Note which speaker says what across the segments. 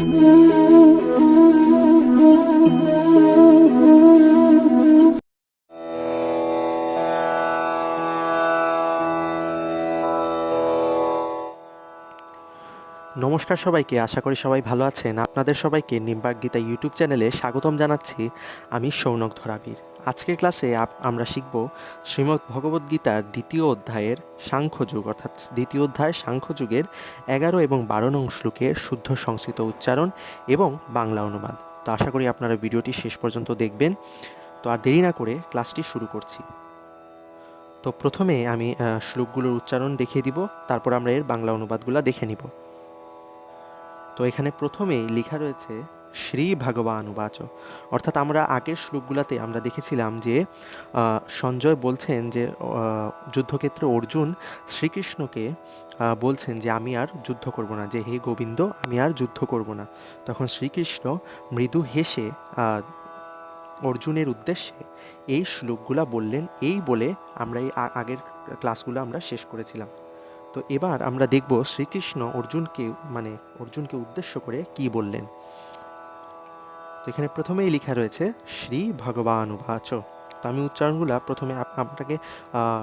Speaker 1: নমস্কার সবাইকে, আশা করি সবাই ভালো আছেন। আপনাদের সবাইকে নিম্বাক গীতা ইউটিউব চ্যানেলে স্বাগতম জানাচ্ছি। আমি সৌনক ধরাবীর। আজকের ক্লাসে আমরা শিখব শ্রীমদ্ ভগবদ্গীতার দ্বিতীয় অধ্যায়ের সাংখ্যযুগ অর্থাৎ দ্বিতীয় অধ্যায় সাংখ্যযুগের এগারো এবং বারো নং শ্লোকের শুদ্ধ সংস্কৃত উচ্চারণ এবং বাংলা অনুবাদ। তো আশা করি আপনারা ভিডিওটি শেষ পর্যন্ত দেখবেন। তো আর দেরি না করে ক্লাসটি শুরু করছি। তো প্রথমে আমি শ্লোকগুলোর উচ্চারণ দেখিয়ে দিব, তারপর আমরা এর বাংলা অনুবাদগুলো দেখে নিব। তো এখানে প্রথমেই লেখা রয়েছে শ্রী ভগবান উবাচ। অর্থাৎ আমরা আগের শ্লোকগুলোতে আমরা দেখেছিলাম যে সঞ্জয় বলছেন যে যুদ্ধক্ষেত্রে অর্জুন শ্রীকৃষ্ণকে বলছেন যে, আমি আর যুদ্ধ করব না। যে, হে গোবিন্দ, আমি আর যুদ্ধ করব না। তখন শ্রীকৃষ্ণ মৃদু হেসে অর্জুনের উদ্দেশ্যে এই শ্লোকগুলা বললেন। এই বলে আমরা এই আগের ক্লাসগুলো আমরা শেষ করেছিলাম। তো এবার আমরা দেখব শ্রীকৃষ্ণ অর্জুনকে মানে অর্জুনকে উদ্দেশ্য করে কি বললেন। তো এখানে প্রথমেই লেখা রয়েছে, শ্রী ভগবান উবাচ তো আমি উচ্চারণগুলা প্রথমে আপ- আপনাকে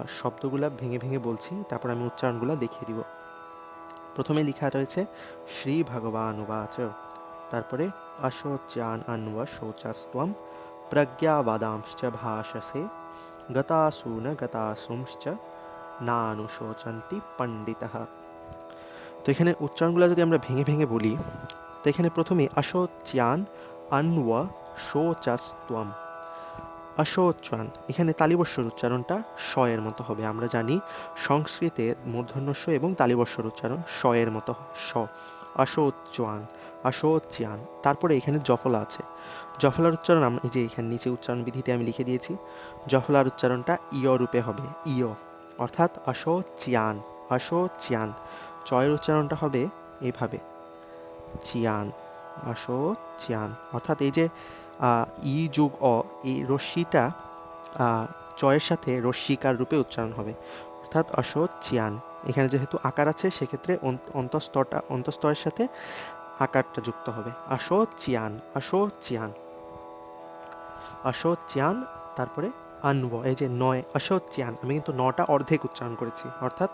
Speaker 1: শব্দগুলা ভেঙে ভেঙে বলছি, তারপর আমি উচ্চারণগুলা দেখিয়ে দিব। প্রথমে লেখা রয়েছে, শ্রী ভগবান উবাচ তারপরে অশোচান আন্ব শোচাস্তম প্রজ্ঞাবাদাংশ্চ ভাষসে গতাসূন গতাসুংশ্চ নানুশোচন্তি পণ্ডিত। তো এখানে উচ্চারণগুলো যদি আমরা ভেঙে ভেঙে বলি, তো এখানে প্রথমে অশোচ্যান আন্ব শোচাস্তম অশোচান এখানে তালিবস্বর উচ্চারণটা শ এর মতো হবে। আমরা জানি সংস্কৃতে মূর্ধন্য স এবং তালিবস্বর উচ্চারণ শ এর মতো স অশোচান অশোচ্যান তারপরে এখানে জফলা আছে। জফলার উচ্চারণ আমরা এই যে এখানে নিচে উচ্চারণ বিধিতে আমি লিখে দিয়েছি। জফলার উচ্চারণটা ইয় রূপে হবে। ইয়। অর্থাৎ অশো চিয়ান অশো চিয়ান চয়ের উচ্চারণটা হবে এইভাবে চিয়ান। অশো চিয়ান। অর্থাৎ এই যে ই যুগ অ, এই রশ্মিটা চয়ের সাথে রশ্মিকার রূপে উচ্চারণ হবে। অর্থাৎ অশো চিয়ান। এখানে যেহেতু আকার আছে, সেক্ষেত্রে অন্ত- অন্তঃস্তরটা, অন্তঃস্তরের সাথে আকারটা যুক্ত হবে। আশো চিয়ান। আশো চিয়ান। আশো চিয়ান। তারপরে আনব, এই যে নয় অশোচ্যান আমি কিন্তু নটা অর্ধেক উচ্চারণ করেছি। অর্থাৎ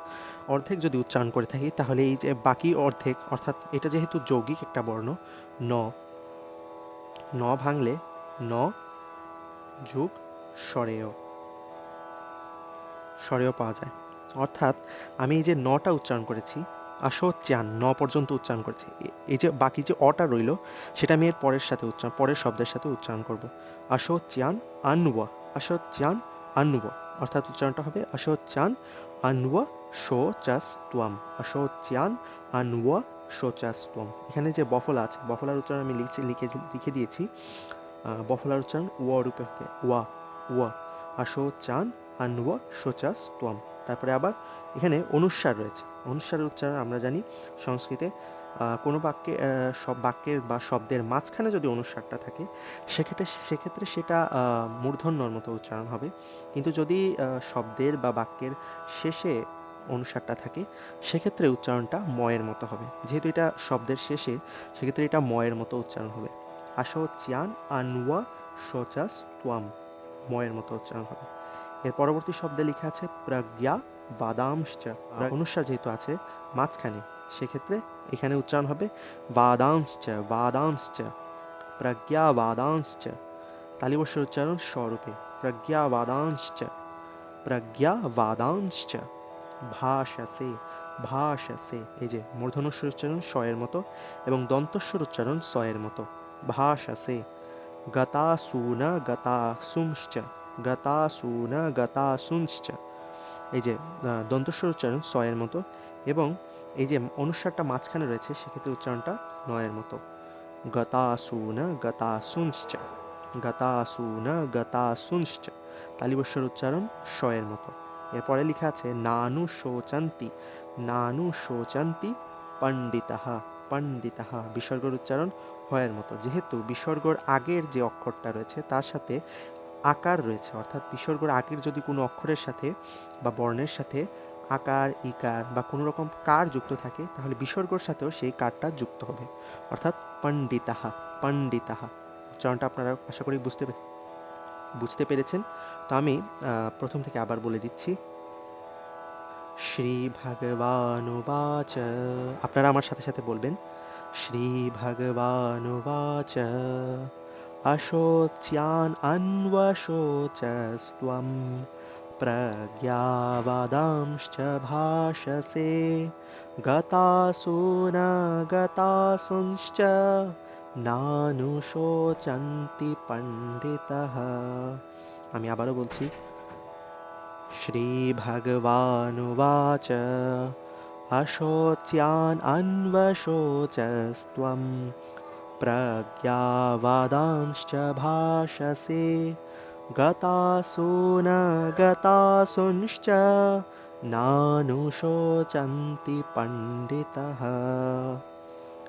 Speaker 1: অর্ধেক যদি উচ্চারণ করে থাকি, তাহলে এই যে বাকি অর্ধেক, অর্থাৎ এটা যেহেতু যৌগিক একটা বর্ণ, ন। ন ভাঙলে ন যুগ স্বরেয়। স্বরেয় পাওয়া যায়। অর্থাৎ আমি এই যে নটা উচ্চারণ করেছি আশোচ্যান ন পর্যন্ত উচ্চারণ করেছি। এই যে বাকি যে অটা রইল, সেটা আমি এর পরের সাথে উচ্চারণ, পরের শব্দের সাথে উচ্চারণ করব। আশোচ্যান আনব আশোচ্যান আনব অর্থাৎ উচ্চারণটা হবে আশোচ্যান আনব শোচাস্ত্বম আশোচ্যান আনব শোচাস্ত্বম এখানে যে বফলা আছে, বফলার উচ্চারণ আমি লিখে লিখে লিখে দিয়েছি। বফলার উচ্চারণ ওয়া রূপে হবে। ওয়া ওয়া। আশোচান আনব শোচাস্ত্বম তারপরে আবার এখানে অনুস্বার রয়েছে। অনুস্বারের উচ্চারণ আমরা জানি সংস্কৃতে কোনো বাক্যে সব বাক্যের বা শব্দের মাঝখানে যদি অনুস্বারটা থাকে সেক্ষেত্রে সেক্ষেত্রে সেটা মূর্ধন্যর মতো উচ্চারণ হবে। কিন্তু যদি শব্দের বা বাক্যের শেষে অনুসারটা থাকে সেক্ষেত্রে উচ্চারণটা ময়ের মতো হবে। যেহেতু এটা শব্দের শেষে সেক্ষেত্রে এটা ময়ের মতো উচ্চারণ হবে। আসো চিয়ান আনওয়া সোচাস তোয়াম ময়ের মতো উচ্চারণ হবে। এর পরবর্তী শব্দে লেখা আছে প্রজ্ঞা বাদাংশ্চ অনুসার যেহেতু আছে মাঝখানে। সেক্ষেত্রে এখানে উচ্চারণ হবে বাদাংশ্চ বাদাংশ্চ প্রজ্ঞা বাদাংশ্চ তালিবস্যর উচ্চারণ স্বরূপে প্রজ্ঞা বাদাংশ্চ প্রজ্ঞা বাদাংশ্চ ভাষাসে ভাষাসে, এই যে মূর্ধনস্বর উচ্চারণ শয়ের মতো এবং দন্তস্বর উচ্চারণ সয়ের মতো। ভাষাসে, গতাসুন গতাসুংশ্চ গতাসুন গতাসুংশ্চ। এই যে দন্তস্বর উচ্চারণ সয়ের মতো এবং এই যে অনুস্বারটা মাঝখানে রয়েছে, সেক্ষেত্রে উচ্চারণটা নয়ের মতো। গতাসুন গতাসুংশ্চ গতাসুন গতাসুংশ্চ তালিবস্বর উচ্চারণ শয়ের মতো। এরপরে লেখা আছে, নানু শোচান্তি নানু শোচান্তি পণ্ডিতাহ পণ্ডিতাহ বিসর্গর উচ্চারণ হয়ের মতো। যেহেতু বিসর্গর আগের যে অক্ষরটা রয়েছে, তার সাথে আকার রয়েছে, অর্থাৎ বিসর্গর আগের যদি কোনো অক্ষরের সাথে বা বর্ণের সাথে আকার, ইকার বা কোনো রকম কার যুক্ত থাকে, তাহলে বিসর্গর সাথেও সেই কারটা যুক্ত হবে। অর্থাৎ পণ্ডিতাহা পণ্ডিতাহা। উচ্চারণটা আপনারা আশা করি বুঝতে বুঝতে পেরেছেন। তো আমি প্রথম থেকে আবার বলে দিচ্ছি। শ্রী ভগবানুবাচ আপনারা আমার সাথে সাথে বলবেন। শ্রী ভগবানুবাচ অশোচ্যান অন্বশোচ प्रज्ञावादांश्च भाषसे गतासु न गतासुंश्च নানুশোচন্তি পণ্ডিতः আমি আবারও বলছি শ্রীভগবানুবাচ अशोच्यान् अन्वशोचस्त्वं प्रज्ञावादांश्च भाषसे गतासु न गतासुंश्च নানুশোচন্তি পণ্ডিতः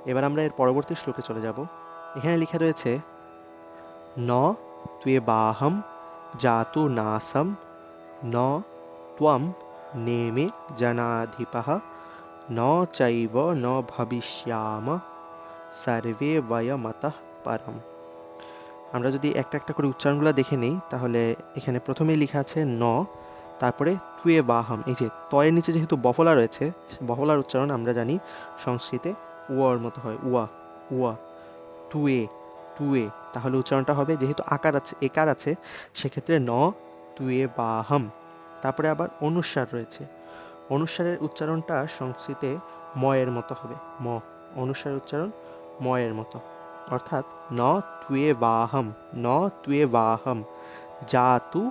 Speaker 1: এবার আমরা এর পরবর্তী শ্লোকে চলে যাব এখানে লেখা রয়েছে ন ত্বেবাহম জাতু নাসম ন ত্বম নেমে জনাধিপः ন চৈব ন ভবিষ্যাম সর্বে বয়মতঃ পরম আমরা যদি একটা একটা করে উচ্চারণগুলো দেখে নিই, তাহলে এখানে প্রথমেই লেখা আছে ন, তারপরে তুয়ে বাহাম, এই যে তয়ের নিচে যেহেতু বফলা রয়েছে, বফলার উচ্চারণ আমরা জানি সংস্কৃতে উয়ার মতো হয়, উয়া উয়া, তুয়ে তুয়ে, তাহলে উচ্চারণটা হবে যেহেতু আকার আছে, একার আছে, সেক্ষেত্রে ন, তুয়ে বাহাম। তারপরে আবার অনুস্বার রয়েছে অনুস্বারের উচ্চারণটা সংস্কৃতে ময়ের মতো হবে, ম অনুস্বারের উচ্চারণ ময়ের মতো। অর্থাৎ ন তুয়ে বাহম, ন তুয়ে বাহম, জাতু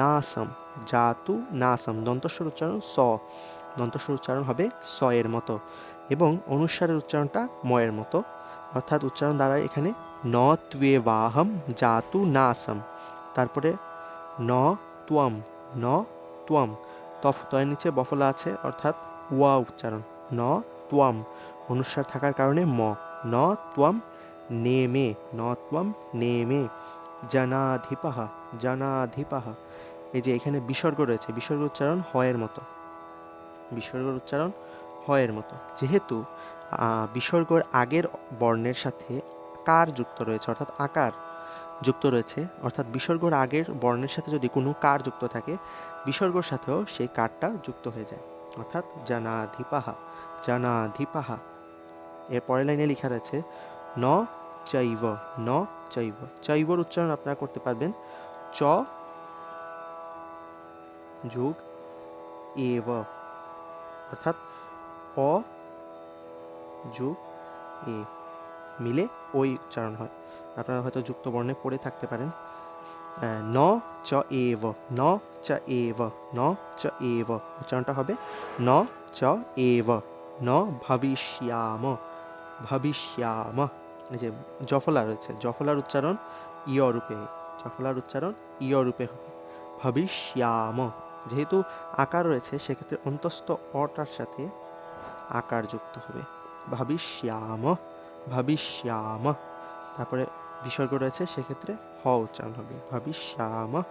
Speaker 1: নাসম জাতু নাসম দন্তস্বর উচ্চারণ স দন্তস্বর উচ্চারণ হবে স এর মতো এবং অনুস্বারের উচ্চারণটা ময়ের মতো। অর্থাৎ উচ্চারণ দ্বারা এখানে ন তুয়ে বাহম, জাতু নাসম, তারপরে ন তুয়াম ন তুয়াম, তফ তয়ের নিচে বফলা আছে, অর্থাৎ ওয়া উচ্চারণ, ন তুয়াম অনুস্বার থাকার কারণে ম, ন ত্বম নেমে ত্বম নেমে জনাধিপাহা জনাধিপাহা এই যে এখানে বিসর্গ রয়েছে, বিসর্গ উচ্চারণ হয়ের মতো। বিসর্গর উচ্চারণ হয়ের মতো। যেহেতু বিসর্গর আগের বর্ণের সাথে কার যুক্ত রয়েছে, অর্থাৎ আকার যুক্ত রয়েছে, অর্থাৎ বিসর্গর আগের বর্ণের সাথে যদি কোনো কার যুক্ত থাকে, বিসর্গর সাথেও সেই কারটা যুক্ত হয়ে যায়। অর্থাৎ জানাধিপাহা জানাধিপাহা। এর পরের লাইনে লেখা রয়েছে, ন চৈব, ন চৈব। চৈবর উচ্চারণ আপনারা করতে পারবেন। চ যোগ এব। অর্থাৎ অ যোগ এ। মিলে ওই উচ্চারণ হয়। আপনারা হয়তো যুক্ত বর্ণে পড়ে থাকতে পারেন। ন চ এব, ন চ এব, ন চ এব। উচ্চারণটা হবে ন চ এব, ন ভবিষ্যাম ভবিষ্যাম। যে জফলা রয়েছে জফলার উচ্চারণ ইয় রূপে, জফলার উচ্চারণ ইয় রূপে হবে। ভবিষ্যাম। যেহেতু আকার রয়েছে, সেক্ষেত্রে অন্তস্থ অটার সাথে আকার যুক্ত হবে। ভবিষ্যাম ভবিষ্যাম। তারপরে বিসর্গ রয়েছে, সেক্ষেত্রে হ উচ্চারণ হবে। ভবিষ্যাম,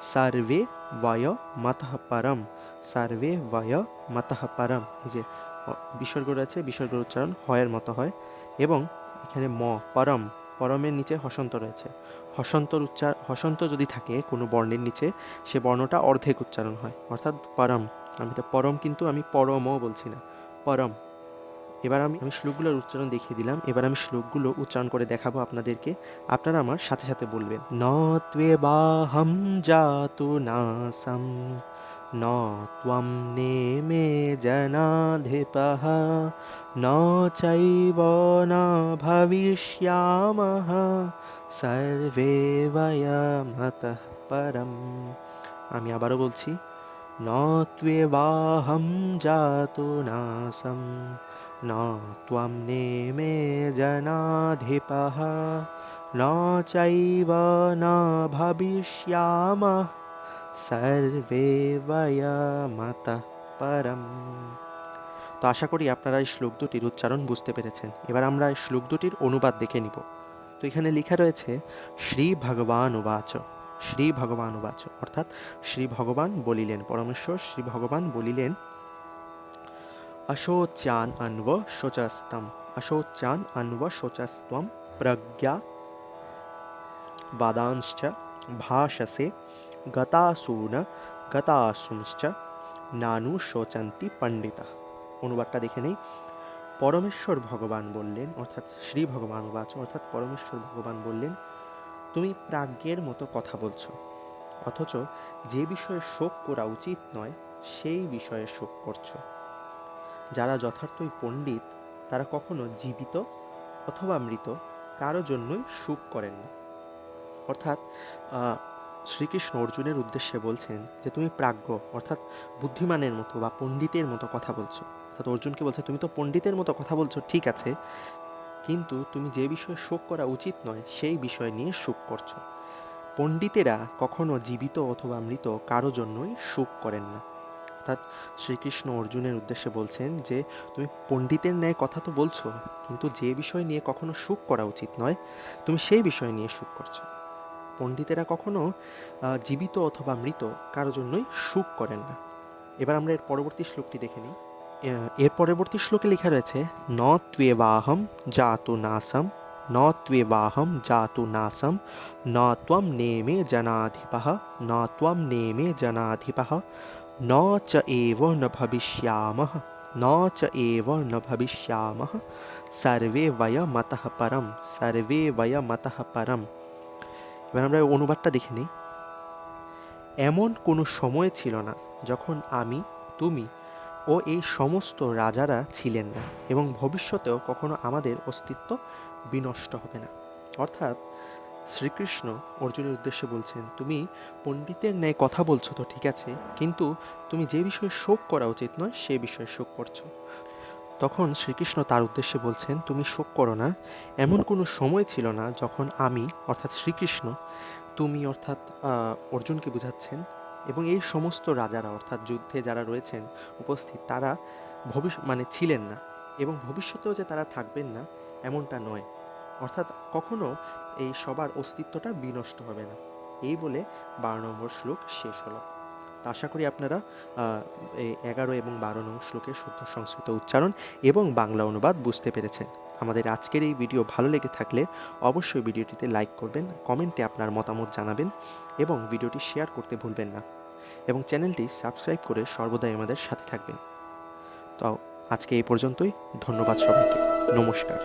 Speaker 1: সর্বে বয় মতঃ পরম। সর্বে বয় মতঃ পরম। যে বিসর্গ রয়েছে, বিসর্গের উচ্চারণ হয়ের মতো হয় এবং এখানে ম, পরম, পরমের নিচে হসন্ত রয়েছে। হসন্তর উচ্চার, হসন্ত যদি থাকে কোনো বর্ণের নিচে, সে বর্ণটা অর্ধেক উচ্চারণ হয়। অর্থাৎ পরম। আমি তো পরম কিন্তু আমি পরমও বলছি না। পরম। এবার আমি আমি শ্লোকগুলোর উচ্চারণ দেখিয়ে দিলাম। এবার আমি শ্লোকগুলো উচ্চারণ করে দেখাবো আপনাদেরকে। আপনারা আমার সাথে সাথে বলবেন। ন ত্বে বাহম জাতু নাসম। ন ত্বম নেমে জনাধিপः ন চৈব ন ভবিষ্যামः সর্বে বয়মতঃ পরম আমি আবারও বলছি, ন ত্বেবাহম জাতু নাসম ন ত্বম নেমে জনাধিপः ন চৈব ন ভবিষ্যামः সর্বে মাতা পরম। তো আশা করি আপনারা এই শ্লোক দুটির উচ্চারণ বুঝতে পেরেছেন। এবার আমরা এই শ্লোক দুটির অনুবাদ দেখে নিব। তো এখানে লেখা রয়েছে, শ্রী ভগবান উবাচ, শ্রী ভগবান উবাচ। অর্থাৎ শ্রী ভগবান বলিলেন, পরমেশ্বর, শ্রী ভগবান বলিলেন, অশোচ্যান অন্ব শোচাস্তম অশোচ্যান অন্ব শোচস্তম প্রজ্ঞা বাদানশ্চ ভাষসে গতাসুন গতাসুংশ্চ নানু শোচন্তি পণ্ডিতা অনুবাদটা দেখে নেই। পরমেশ্বর ভগবান বললেন, অর্থাৎ শ্রী ভগবান বাচ অর্থাৎ পরমেশ্বর ভগবান বললেন, তুমি প্রাজ্ঞের মতো কথা বলছো, অথচ যে বিষয়ে শোক করা উচিত নয়, সেই বিষয়ে শোক করছ। যারা যথার্থই পণ্ডিত, তারা কখনো জীবিত অথবা মৃত, কারও জন্যই সুখ করেন না অর্থাৎ শ্রীকৃষ্ণ অর্জুনের উদ্দেশ্যে বলছেন যে, তুমি প্রাজ্ঞ, অর্থাৎ বুদ্ধিমানের মতো বা পণ্ডিতের মতো কথা বলছো। অর্থাৎ অর্জুনকে বলছে, তুমি তো পণ্ডিতের মতো কথা বলছো, ঠিক আছে, কিন্তু তুমি যে বিষয়ে শোক করা উচিত নয়, সেই বিষয় নিয়ে সুখ করছ। পণ্ডিতেরা কখনো জীবিত অথবা মৃত কারও জন্যই সুখ করেন না। অর্থাৎ শ্রীকৃষ্ণ অর্জুনের উদ্দেশ্যে বলছেন যে, তুমি পণ্ডিতের ন্যায় কথা তো বলছো, কিন্তু যে বিষয় নিয়ে কখনো সুখ করা উচিত নয়, তুমি সেই বিষয় নিয়ে সুখ করছ। পণ্ডিতেরা কখনো জীবিত অথবা মৃত কারও জন্যই সুখ করেন না। এবার আমরা এর পরবর্তী শ্লোকটি দেখে নিই। এর পরবর্তী শ্লোকে লেখা রয়েছে, ন ত্বেবাহম জাতু নাসম, ন ত্বেবাহম জাতু নাসম, ন ত্বম নেমে জনাধিপः ন ত্বম নেমে জনাধিপः ন চ এব ন ভবিষ্যামः ন চ এব ন ভবিষ্যামः সর্বে বয়মতঃ পরম, সর্বে বয়মতঃ পরম। এবার আমরা অনুবাদটা দেখে নিই। এমন কোনো সময় ছিল না যখন আমি, তুমি ও এই সমস্ত রাজারা ছিলেন না এবং ভবিষ্যতেও কখনো আমাদের অস্তিত্ব বিনষ্ট হবে না। অর্থাৎ শ্রীকৃষ্ণ অর্জুনের উদ্দেশ্যে বলছেন, তুমি পণ্ডিতের ন্যায় কথা বলছো তো ঠিক আছে, কিন্তু তুমি যে বিষয়ে শোক করা উচিত নয়, সে বিষয়ে শোক করছ। তখন শ্রীকৃষ্ণ তার উদ্দেশ্যে বলছেন, তুমি শোক করো না। এমন কোনো সময় ছিল না যখন আমি, অর্থাৎ শ্রীকৃষ্ণ, তুমি, অর্থাৎ অর্জুনকে বোঝাচ্ছেন এবং এই সমস্ত রাজারা, অর্থাৎ যুদ্ধে যারা রয়েছেন, উপস্থিত, তারা ভবিষ্য মানে ছিলেন না এবং ভবিষ্যতেও যে তারা থাকবেন না, এমনটা নয়। অর্থাৎ কখনো এই সবার অস্তিত্বটা বিনষ্ট হবে না। এই বলে বারো নম্বর শ্লোক শেষ হলো। আশা করি আপনারা এই এগারো এবং বারো নং শ্লোকের শুদ্ধ সংস্কৃত উচ্চারণ এবং বাংলা অনুবাদ বুঝতে পেরেছেন। আমাদের আজকের এই ভিডিও ভালো লেগে থাকলে অবশ্যই ভিডিওটিতে লাইক করবেন, কমেন্টে আপনার মতামত জানাবেন এবং ভিডিওটি শেয়ার করতে ভুলবেন না। এবং চ্যানেলটি সাবস্ক্রাইব করে সর্বদাই আমাদের সাথে থাকবেন। তো আজকে এই পর্যন্তই, ধন্যবাদ সবাইকে। নমস্কার।